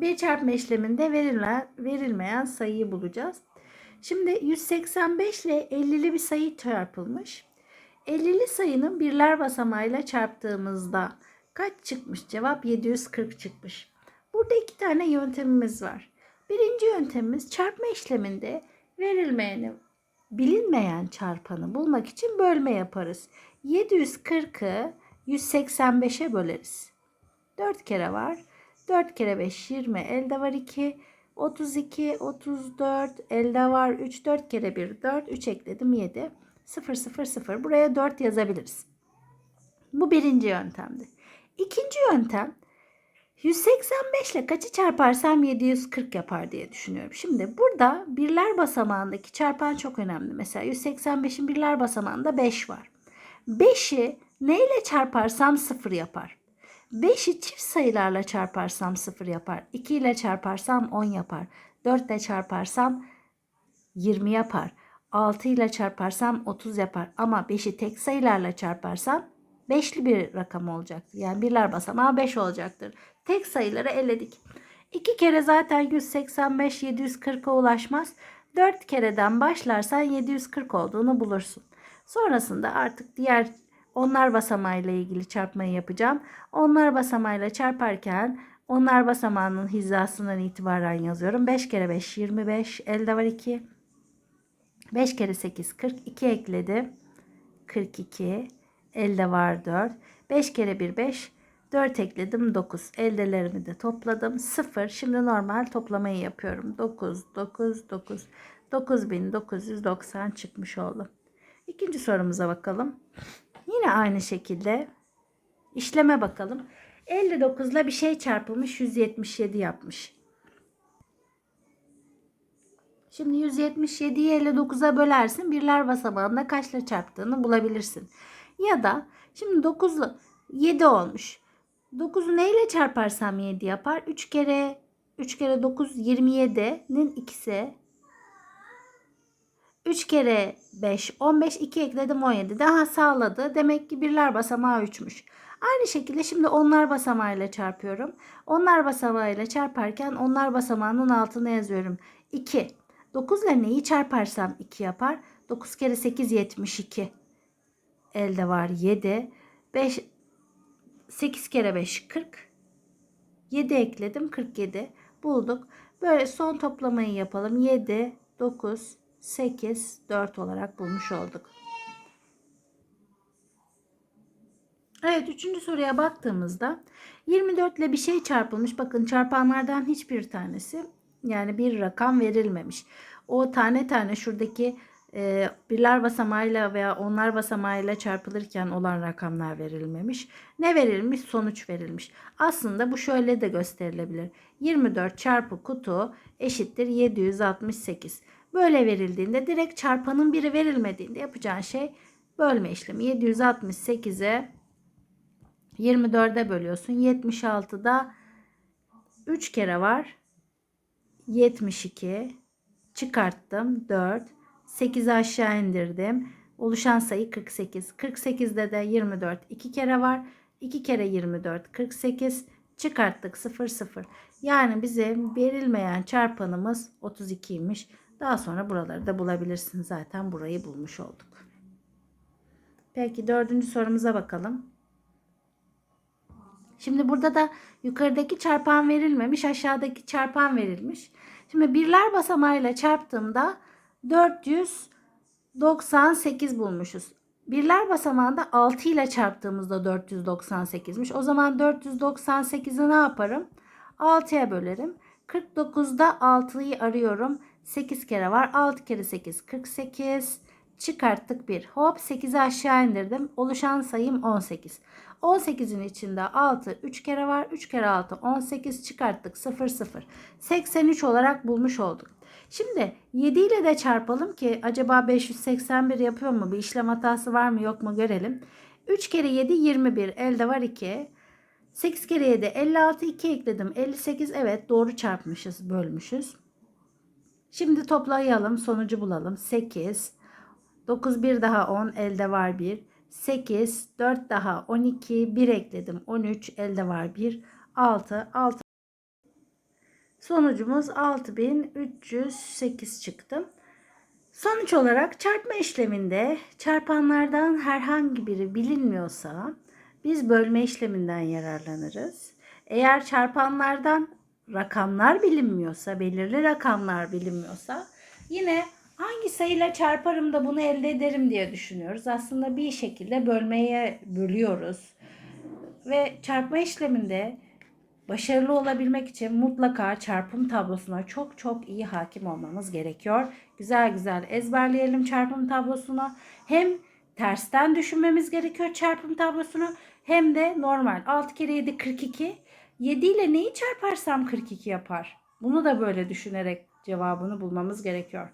Bir çarpma işleminde verilen, verilmeyen sayıyı bulacağız. Şimdi 185 ile 50'li bir sayı çarpılmış. 50'li sayının birler basamağıyla çarptığımızda kaç çıkmış? Cevap 740 çıkmış. Burada iki tane yöntemimiz var. Birinci yöntemimiz çarpma işleminde verilmeyeni bilinmeyen çarpanı bulmak için bölme yaparız. 740'ı 185'e böleriz. 4 kere var. 4 kere 5 20 elde var 2. 32 34 elde var 3 4 kere 1 4 3 ekledim 7. 0 0 0 buraya 4 yazabiliriz. Bu birinci yöntemdi. İkinci yöntem 185 ile kaçı çarparsam 740 yapar diye düşünüyorum. Şimdi burada birler basamağındaki çarpan çok önemli. Mesela 185'in birler basamağında 5 var. 5'i neyle çarparsam 0 yapar. 5'i çift sayılarla çarparsam 0 yapar. 2 ile çarparsam 10 yapar. 4 ile çarparsam 20 yapar. 6 ile çarparsam 30 yapar. Ama 5'i tek sayılarla çarparsam beşli bir rakam olacaktır. Yani birler basamağı 5 olacaktır. Tek sayıları eledik. 2 kere zaten 185 740'a ulaşmaz. 4 kereden başlarsan 740 olduğunu bulursun. Sonrasında artık diğer onlar basamağıyla ilgili çarpmayı yapacağım. Onlar basamağıyla çarparken onlar basamağının hizasından itibaren yazıyorum. 5 kere 5 25 elde var 2. 5 kere 8 42 ekledim. 42 elde var 4. 5 kere 1 5 4 ekledim 9. Eldelerimi de topladım. 0. Şimdi normal toplamayı yapıyorum. 9 9 9 9990 çıkmış oldu. İkinci sorumuza bakalım. Yine aynı şekilde işleme bakalım. 59 ile bir şey çarpılmış 177 yapmış. Şimdi 177'yi 59'a bölersin. Birler basamağında kaçla çarptığını bulabilirsin. Ya da şimdi 9'lu 7 olmuş. 9'u neyle çarparsam 7 yapar? 3 kere 3 kere 9 27'nin ikisi 3 kere 5 15 2 ekledim 17 daha sağladı. Demek ki birler basamağı 3'müş. Aynı şekilde şimdi onlar basamağıyla çarpıyorum. Onlar basamağıyla çarparken onlar basamağının altına yazıyorum. 2. 9 ile neyi çarparsam 2 yapar? 9 kere 8 72. Elde var 7. 5 8 kere 5 40. 7 ekledim 47. Bulduk. Böyle son toplamayı yapalım. 7, 9, 8, 4 olarak bulmuş olduk. Evet üçüncü soruya baktığımızda 24 ile bir şey çarpılmış. Bakın çarpanlardan hiçbir tanesi yani bir rakam verilmemiş. O tane tane şuradaki e, birler basamağıyla veya onlar basamağıyla çarpılırken olan rakamlar verilmemiş. Ne verilmiş? Sonuç verilmiş. Aslında bu şöyle de gösterilebilir. 24 çarpı kutu eşittir 768. Böyle verildiğinde direkt çarpanın biri verilmediğinde yapacağın şey bölme işlemi. 768'e 24'e bölüyorsun. 76'da 3 kere var. 72 çıkarttım 4 8'i aşağı indirdim. Oluşan sayı 48. 48'de de 24 2 kere var. 2 kere 24 48 çıkarttık 0 0. Yani bize verilmeyen çarpanımız 32'ymiş. Daha sonra buraları da bulabilirsin. Zaten burayı bulmuş olduk. Peki dördüncü sorumuza bakalım. Şimdi burada da yukarıdaki çarpan verilmemiş, aşağıdaki çarpan verilmiş. Şimdi birler basamağıyla çarptığımda 498 bulmuşuz. Birler basamağında 6 ile çarptığımızda 498'miş. O zaman 498'i ne yaparım? 6'ya bölerim. 49'da 6'yı arıyorum. 8 kere var. 6 kere 8 48. Çıkarttık 1. Hop 8'i aşağı indirdim. Oluşan sayım 18. 18'in içinde 6 3 kere var. 3 kere 6 18 çıkarttık 0 0. 83 olarak bulmuş olduk. Şimdi 7 ile de çarpalım ki acaba 581 yapıyor mu? Bir işlem hatası var mı yok mu görelim. 3 kere 7 21 elde var 2. 8 kere 7 56 2 ekledim. 58 evet doğru çarpmışız bölmüşüz. Şimdi toplayalım sonucu bulalım. 8 9 bir daha 10 elde var 1. 8 4 daha 12 1 ekledim 13 elde var 1. 6 6 Sonucumuz 6308 çıktı. Sonuç olarak çarpma işleminde çarpanlardan herhangi biri bilinmiyorsa biz bölme işleminden yararlanırız. Eğer çarpanlardan rakamlar bilinmiyorsa, belirli rakamlar bilinmiyorsa yine hangi sayıyla çarparım da bunu elde ederim diye düşünüyoruz. Aslında bir şekilde bölmeye bölüyoruz. Ve çarpma işleminde başarılı olabilmek için mutlaka çarpım tablosuna çok çok iyi hakim olmamız gerekiyor. Güzel güzel ezberleyelim çarpım tablosunu. Hem tersten düşünmemiz gerekiyor çarpım tablosunu hem de normal 6 kere 7 42. 7 ile neyi çarparsam 42 yapar. Bunu da böyle düşünerek cevabını bulmamız gerekiyor.